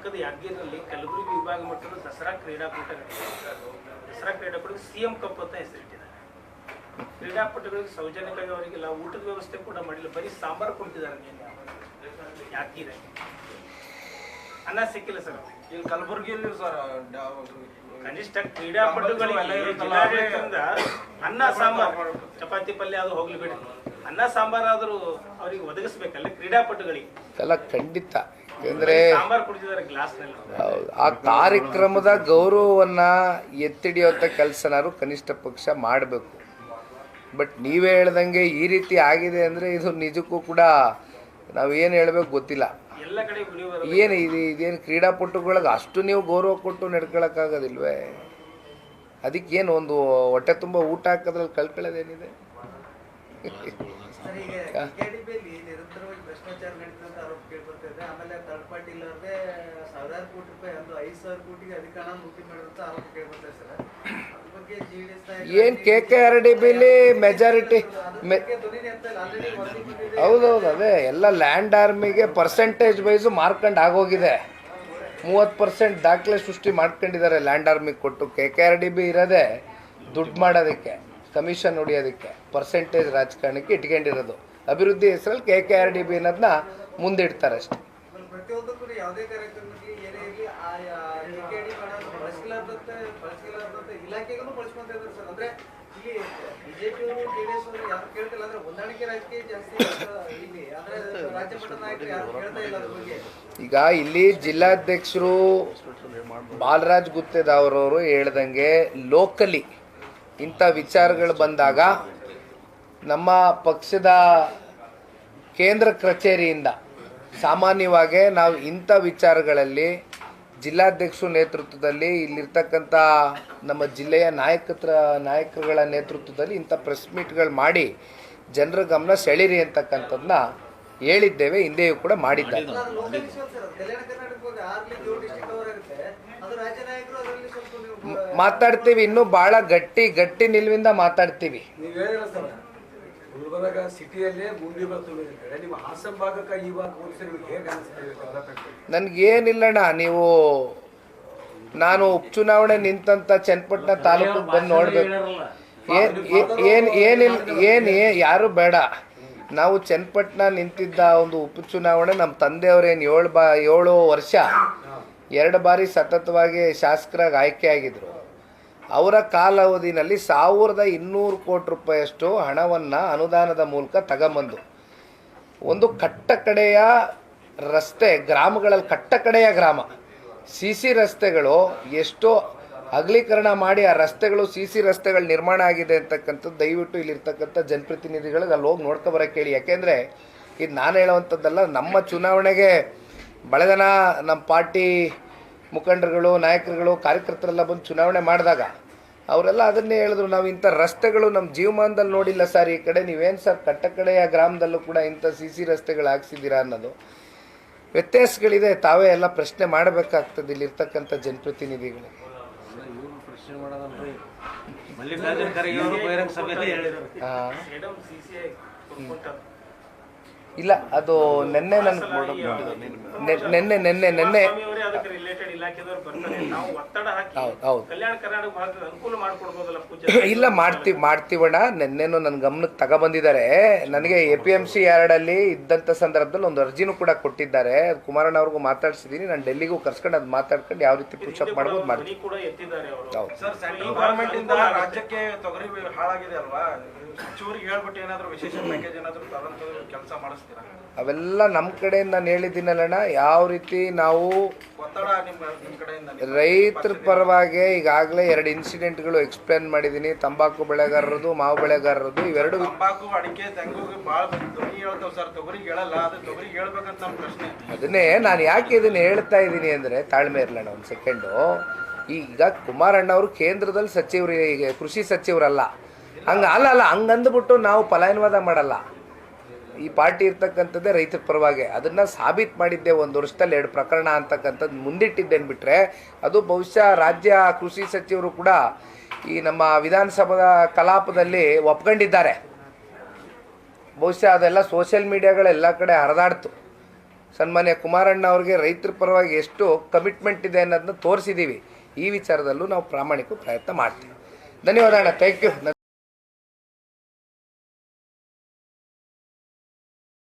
ಪಕ್ಕದ ಯಾದಗಿರಿನಲ್ಲಿ ಕಲಬುರಗಿ ವಿಭಾಗ ಮಟ್ಟದ ದಸರಾ ಕ್ರೀಡಾಕೂಟ ದಸರಾ ಕ್ರೀಡಾಕೂಟಕ್ಕೆ ಸಿ ಎಂ ಕಪ್ ಅಂತ ಹೆಸರಿಟ್ಟಿದ್ದಾರೆ. ಕ್ರೀಡಾಪಟುಗಳಿಗೆ ಸೌಜನ್ಯಕ್ಕಾಗಿ ಅವರಿಗೆಲ್ಲ ಊಟದ ವ್ಯವಸ್ಥೆ ಕೂಡ ಮಾಡಿಲ್ಲ. ಬರೀ ಸಾಂಬಾರು ಕೊಡ್ತಿದ್ದಾರೆ ನಿನ್ನೆ ಯಾದಗಿರಿ. ಅನ್ನ ಸಿಕ್ಕಿಲ್ಲ ಸರ್. ಇಲ್ಲಿ ಕಲಬುರಗಿಯಲ್ಲಿ ಸರ್ ಕನಿಷ್ಠ ಜಿಲ್ಲಾಡಳಿತದಿಂದ ಅನ್ನ ಸಾಂಬಾರ್ ಚಪಾತಿ ಪಲ್ಯ ಅದು ಹೋಗ್ಲಿ ಬಿಡಿ. ಅನ್ನ ಸಾಂಬಾರ್ ಆದ್ರೂ ಅವ್ರಿಗೆ ಒದಗಿಸ್ಬೇಕಲ್ಲ ಕ್ರೀಡಾಪಟುಗಳಿಗೆ. ಎಲ್ಲ ಖಂಡಿತ. ಯಾಕೆಂದರೆ ಆ ಕಾರ್ಯಕ್ರಮದ ಗೌರವವನ್ನು ಎತ್ತಿಡಿಯುವಂಥ ಕೆಲಸನಾರು ಕನಿಷ್ಠ ಪಕ್ಷ ಮಾಡಬೇಕು. ಬಟ್ ನೀವೇ ಹೇಳ್ದಂಗೆ ಈ ರೀತಿ ಆಗಿದೆ ಅಂದರೆ ಇದು ನಿಜಕ್ಕೂ ಕೂಡ ನಾವು ಏನು ಹೇಳಬೇಕು ಗೊತ್ತಿಲ್ಲ. ಎಲ್ಲ ಕಡೆ ವಿಡಿಯೋ ಬರೋದು ಏನು ಇದು ಇದೇನು ಕ್ರೀಡಾಪಟುಗಳಿಗೆ ಅಷ್ಟು ನೀವು ಗೌರವ ಕೊಟ್ಟು ನಡ್ಕೊಳಕ್ಕಾಗೋದಿಲ್ವೇ? ಅದಕ್ಕೇನು ಒಂದು ಹೊಟ್ಟೆ ತುಂಬ ಊಟ ಹಾಕೋದ್ರಲ್ಲಿ ಕಳ್ಕೊಳ್ಳೋದೇನಿದೆ ಸರ್ ಈಗ ಕೆಡಿಬಿಯಲ್ಲಿ ನಿರಂತರವಾಗಿ ಭ್ರಷ್ಟಾಚಾರ ನಡೀತದೆ ಅಂತ ಆರೋಪ ಕೇಳ್ಬರ್ತಾ ಇದೆ ಆಮೇಲೆ ಇಲ್ಲದೆ ಸಾವಿರಾರು ಕೋಟಿ ರೂಪಾಯಿ ಅಂದ್ರೆ ಐದು ಸಾವಿರ ಕೋಟಿಗೆ ಅಧಿಕ ಹಣ ಲೂಟಿ ಮಾಡಿದಂತ ಆರೋಪ ಕೇಳ್ಬರ್ತಾ ಇದೆ ಸರ್. ಅದ್ರ ಬಗ್ಗೆ ಜಿ ಡಿ ಏನು ಕೆ ಕೆ ಆರ್ ಡಿ ಬಿಲಿ ಮೆಜಾರಿಟಿ ಹೌದೌದು ಅದೇ ಎಲ್ಲ ಲ್ಯಾಂಡ್ ಆರ್ಮಿಗೆ ಪರ್ಸೆಂಟೇಜ್ ವೈಸು ಮಾರ್ಕಂಡ್ ಆಗೋಗಿದೆ. ಮೂವತ್ತು ಪರ್ಸೆಂಟ್ ದಾಖಲೆ ಸೃಷ್ಟಿ ಮಾಡ್ಕೊಂಡಿದ್ದಾರೆ ಲ್ಯಾಂಡ್ ಆರ್ಮಿಗೆ ಕೊಟ್ಟು. K K R D B ಇರೋದೇ ದುಡ್ಡು ಮಾಡೋದಕ್ಕೆ ಕಮಿಷನ್ ಹೊಡಿಯೋದಕ್ಕೆ ಪರ್ಸೆಂಟೇಜ್ ರಾಜಕಾರಣಕ್ಕೆ ಇಟ್ಕೊಂಡಿರೋದು. ಅಭಿವೃದ್ಧಿ ಹೆಸರಲ್ಲಿ K K R D B ಅನ್ನೋದನ್ನ ಮುಂದಿಡ್ತಾರೆ ಅಷ್ಟೇ. ಪ್ರತಿಯೊಂದಕ್ಕೂ ಯಾವುದೇ ಕಾರ್ಯಕ್ರಮಕ್ಕೆ ಏನೇ ಇರಲಿ ಆ ಡಿ ಹಣ ಬಳಸ್ಲಾರ್ದಂತೆ ಬಳಸ್ಲಾರ್ದಂತೆ ಇಲಾಖೆಗೂ ಬಳಸ್ಕೊಂತ ಇದ್ದಾರೆ ಸರ್. ಅಂದ್ರೆ ಇಲ್ಲಿ ಬಿಜೆಪಿ ಅವರು ಜೆ ಡಿ ಎಸ್ ಅವರು ಯಾರು ಕೇಳ್ತಿಲ್ಲ ಅಂದ್ರೆ ಹೊಂದಾಣಿಕೆ ರಾಜಕೀಯ ಜಾಸ್ತಿ ಇಲ್ಲಿ ಅಂದ್ರೆ ರಾಜ್ಯ ಮಟ್ಟದ ನಾಯಕರು ಯಾರು ಕೇಳ್ತಾ ಇಲ್ಲ ಅದ್ರ ಬಗ್ಗೆ. ಈಗ ಇಲ್ಲಿ ಜಿಲ್ಲಾಧ್ಯಕ್ಷರು ಬಾಲರಾಜ್ ಗುತ್ತೇದಾವ್ರವರು ಹೇಳ್ದಂಗೆ ಲೋಕಲಿ ಇಂಥ ವಿಚಾರಗಳು ಬಂದಾಗ ನಮ್ಮ ಪಕ್ಷದ ಕೇಂದ್ರ ಕಚೇರಿಯಿಂದ ಸಾಮಾನ್ಯವಾಗಿ ನಾವು ಇಂಥ ವಿಚಾರಗಳಲ್ಲಿ ಜಿಲ್ಲಾಧ್ಯಕ್ಷರ ನೇತೃತ್ವದಲ್ಲಿ ಇಲ್ಲಿರ್ತಕ್ಕಂಥ ನಮ್ಮ ಜಿಲ್ಲೆಯ ನಾಯಕತ್ರ ನಾಯಕರುಗಳ ನೇತೃತ್ವದಲ್ಲಿ ಇಂಥ ಪ್ರೆಸ್ ಮೀಟ್ಗಳು ಮಾಡಿ ಜನರ ಗಮನ ಸೆಳೀರಿ ಅಂತಕ್ಕಂಥದ್ದನ್ನ ಹೇಳಿದ್ದೇವೆ ಹಿಂದೆಯೂ ಕೂಡ ಮಾಡಿದ್ದಾರೆ. ಮಾತಾಡ್ತೀವಿ ಇನ್ನೂ ಭಾಳ ಗಟ್ಟಿ ಗಟ್ಟಿ ನಿಲುವಿಂದ ಮಾತಾಡ್ತೀವಿ. ನೀವು ಹೇಳಿಲ್ಲ ಸರ್. ಗುಲ್ಬರ್ಗ ಸಿಟಿಯಲ್ಲೇ ಗುಂಡಿ ಬರ್ತದೆ ನಿಮ್ಮ ಹಾಸನ ಭಾಗಕ್ಕೆ ಈ ಭಾಗ ಹೋಲಿಸಿದ್ರೆ ಹೇಗೆ ನನಗೇನಿಲ್ಲಣ್ಣ ನೀವು ನಾನು ಉಪಚುನಾವಣೆ ನಿಂತಂತ ಚನ್ನಪಟ್ಟಣ ತಾಲೂಕು ಬಂದು ನೋಡ್ಬೇಕು. ಏನ್ ಏ- ಏನ್ ಏನಿಲ್ಲ ಏನ್ ಯಾರು ಬೇಡ. ನಾವು ಚನ್ನಪಟ್ಟಣ ನಿಂತಿದ್ದ ಒಂದು ಉಪಚುನಾವಣೆ ನಮ್ಮ ತಂದೆಯವ್ರೇನು ಏಳು ಬಾ ಏಳು ವರ್ಷ ಎರಡು ಬಾರಿ ಸತತವಾಗಿ ಶಾಸಕರಾಗಿ ಆಯ್ಕೆಯಾಗಿದ್ರು ಅವರ ಕಾಲಾವಧಿನಲ್ಲಿ ಸಾವಿರದ ಇನ್ನೂರು ಕೋಟಿ ರೂಪಾಯಿಯಷ್ಟು ಹಣವನ್ನು ಅನುದಾನದ ಮೂಲಕ ತಗೊಂಬಂದು. ಒಂದು ಕಟ್ಟಕಡೆಯ ರಸ್ತೆ, ಗ್ರಾಮಗಳಲ್ಲಿ ಕಟ್ಟಕಡೆಯ ಗ್ರಾಮ, ಸಿ ಸಿ ರಸ್ತೆಗಳು ಎಷ್ಟೋ ಅಗಲೀಕರಣ ಮಾಡಿ ಆ ರಸ್ತೆಗಳು ಸಿ ಸಿ ರಸ್ತೆಗಳು ನಿರ್ಮಾಣ ಆಗಿದೆ ಅಂತಕ್ಕಂಥದ್ದು ದಯವಿಟ್ಟು ಇಲ್ಲಿರ್ತಕ್ಕಂಥ ಜನಪ್ರತಿನಿಧಿಗಳಿಗೆ ಅಲ್ಲಿ ಹೋಗಿ ನೋಡ್ಕೊಬರಕ್ಕೆ ಹೇಳಿ. ಯಾಕೆಂದರೆ ಇದು ನಾನು ಹೇಳುವಂಥದ್ದಲ್ಲ, ನಮ್ಮ ಚುನಾವಣೆಗೆ ಬಳೆದನ ನಮ್ಮ ಪಾರ್ಟಿ ಮುಖಂಡರುಗಳು, ನಾಯಕರುಗಳು, ಕಾರ್ಯಕರ್ತರೆಲ್ಲ ಬಂದು ಚುನಾವಣೆ ಮಾಡಿದಾಗ ಅವರೆಲ್ಲ ಅದನ್ನೇ ಹೇಳಿದ್ರು ನಾವು ಇಂಥ ರಸ್ತೆಗಳು ನಮ್ಮ ಜೀವಮಾನದಲ್ಲಿ ನೋಡಿಲ್ಲ ಸರ್ ಈ ಕಡೆ ನೀವೇನು ಸರ್ ಕಟ್ಟಕಡೆಯ ಗ್ರಾಮದಲ್ಲೂ ಕೂಡ ಇಂಥ ಸಿ ಸಿ ರಸ್ತೆಗಳು ಹಾಕ್ಸಿದ್ದೀರಾ ಅನ್ನೋದು? ವ್ಯತ್ಯಾಸಗಳಿದೆ ತಾವೇ ಎಲ್ಲ ಪ್ರಶ್ನೆ ಮಾಡಬೇಕಾಗ್ತದೆ ಇಲ್ಲಿರ್ತಕ್ಕಂಥ ಜನಪ್ರತಿನಿಧಿಗಳು. ಇಲ್ಲ ಅದು ನೆನ್ನೆ ನನಗೆ ನೆನ್ನೆ ನೆನ್ನೆ ನೆನ್ನೆ ಸ್ವಾಮಿಯವರೇ ಅದಕ್ಕೆ ರಿಲೇಟೆಡ್ ಇಲಾಖೆದವ್ರು ಬರ್ತಾರೆ. ನಾವು ಒತ್ತಡ ಹಾಕಿ ಹೌದು ಹೌದು. ಕಲ್ಯಾಣ ಕರ್ನಾಟಕ ಭಾಗಕ್ಕೆ ಅನುಕೂಲ ಮಾಡ್ಕೊಡ್ಬೋದಲ್ಲ ಪೂಜೆ? ಇಲ್ಲ ಮಾಡ್ತೀವಿ ಮಾಡ್ತೀವಣ್ಣ ನೆನ್ನೆನೂ ನನ್ನ ಗಮನಕ್ಕೆ ತಗೊಬಂದಿದ್ದಾರೆ. ನನಗೆ ಎ ಪಿ ಎಂ ಸಿ ಯಾರ್ಡಲ್ಲಿ ಇದ್ದಂಥ ಸಂದರ್ಭದಲ್ಲಿ ಒಂದು ಅರ್ಜಿನೂ ಕೂಡ ಕೊಟ್ಟಿದ್ದಾರೆ. ಅದು ಕುಮಾರಣ್ಣ ಅವ್ರಿಗೂ ಮಾತಾಡ್ಸಿದ್ದೀನಿ. ನಾನು ಡೆಲ್ಲಿಗೂ ಕರ್ಸ್ಕೊಂಡು ಅದು ಮಾತಾಡ್ಕೊಂಡು ಯಾವ ರೀತಿ ಪುಷಪ್ ಮಾಡ್ಬೋದು ಮಾಡ್ತೀವಿ ಧ್ವನಿ ಕೂಡ ಎತ್ತಿದ್ದಾರೆ ಅವರು. ಹೌದು. ಸರ್ ಸೆಂಟ್ರಲ್ ಗವರ್ಮೆಂಟ್ ಇಂದ ರಾಜ್ಯಕ್ಕೆ ತೊಗರಿ ಹಾಳಾಗಿದೆ ಅಲ್ವಾ? ಸಚಿವರಿಗೆ ಹೇಳ್ಬಿಟ್ಟು ಏನಾದ್ರು ವಿಶೇಷ ಪ್ಯಾಕೇಜ್ ಏನಾದ್ರು ತರಂತ ಕೆಲಸ ಮಾಡಿಸ್ತೀರಾ? ಅವೆಲ್ಲ ನಮ್ಮ ಕಡೆಯಿಂದ ನಾನು ಹೇಳಿದ್ದೀನಲ್ಲಣ್ಣ ಯಾವ ರೀತಿ ನಾವು ರೈತರ ಪರವಾಗಿ ಈಗಾಗಲೇ ಎರಡು ಇನ್ಸಿಡೆಂಟ್ಗಳು ಎಕ್ಸ್ಪ್ಲೇನ್ ಮಾಡಿದ್ದೀನಿ. ತಂಬಾಕು ಬೆಳೆಗಾರರದು ಮಾವು ಬೆಳೆಗಾರರದು ಇವೆರಡು ತಂಬಾಕು ಅಡಿಕೆ ಅದನ್ನೇ ನಾನು ಯಾಕೆ ಇದನ್ನು ಹೇಳ್ತಾ ಇದ್ದೀನಿ ಅಂದರೆ ತಾಳ್ಮೆ ಇರಲಿಲ್ಲ ಒಂದು ಸೆಕೆಂಡು ಈಗ ಕುಮಾರಣ್ಣ ಅವರು ಕೇಂದ್ರದಲ್ಲಿ ಸಚಿವರು ಈಗ ಕೃಷಿ ಸಚಿವರಲ್ಲ. ಹಂಗ ಅಲ್ಲ ಅಲ್ಲ ಹಂಗಂದ್ಬಿಟ್ಟು ನಾವು ಪಲಾಯನವಾದ ಮಾಡಲ್ಲ. ಈ ಪಾರ್ಟಿ ಇರ್ತಕ್ಕಂಥದ್ದೇ ರೈತರ ಪರವಾಗಿ. ಅದನ್ನು ಸಾಬೀತು ಮಾಡಿದ್ದೆ ಒಂದು ವರ್ಷದಲ್ಲಿ ಎರಡು ಪ್ರಕರಣ ಅಂತಕ್ಕಂಥದ್ದು ಮುಂದಿಟ್ಟಿದ್ದೇನೆ ಬಿಟ್ಟರೆ ಅದು ಬಹುಶಃ ರಾಜ್ಯ ಕೃಷಿ ಸಚಿವರು ಕೂಡ ಈ ನಮ್ಮ ವಿಧಾನಸಭಾ ಕಲಾಪದಲ್ಲಿ ಒಪ್ಕೊಂಡಿದ್ದಾರೆ. ಬಹುಶಃ ಅದೆಲ್ಲ ಸೋಷಿಯಲ್ ಮೀಡಿಯಾಗಳೆಲ್ಲ ಕಡೆ ಹರಿದಾಡ್ತು. ಸನ್ಮಾನ್ಯ ಕುಮಾರಣ್ಣ ಅವ್ರಿಗೆ ರೈತರ ಪರವಾಗಿ ಎಷ್ಟು ಕಮಿಟ್ಮೆಂಟ್ ಇದೆ ಅನ್ನೋದನ್ನ ತೋರಿಸಿದ್ದೀವಿ ಈ ವಿಚಾರದಲ್ಲೂ ನಾವು ಪ್ರಾಮಾಣಿಕ ಪ್ರಯತ್ನ ಮಾಡ್ತೀವಿ. ಧನ್ಯವಾದ ಅಣ್ಣ. Thank you.